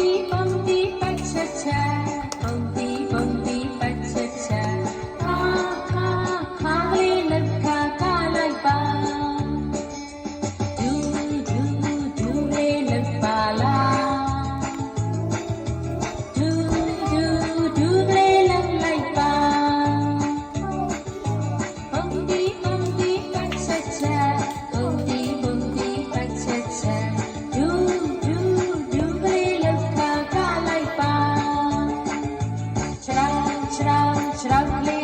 ที่มองที่ไปช้า Shall?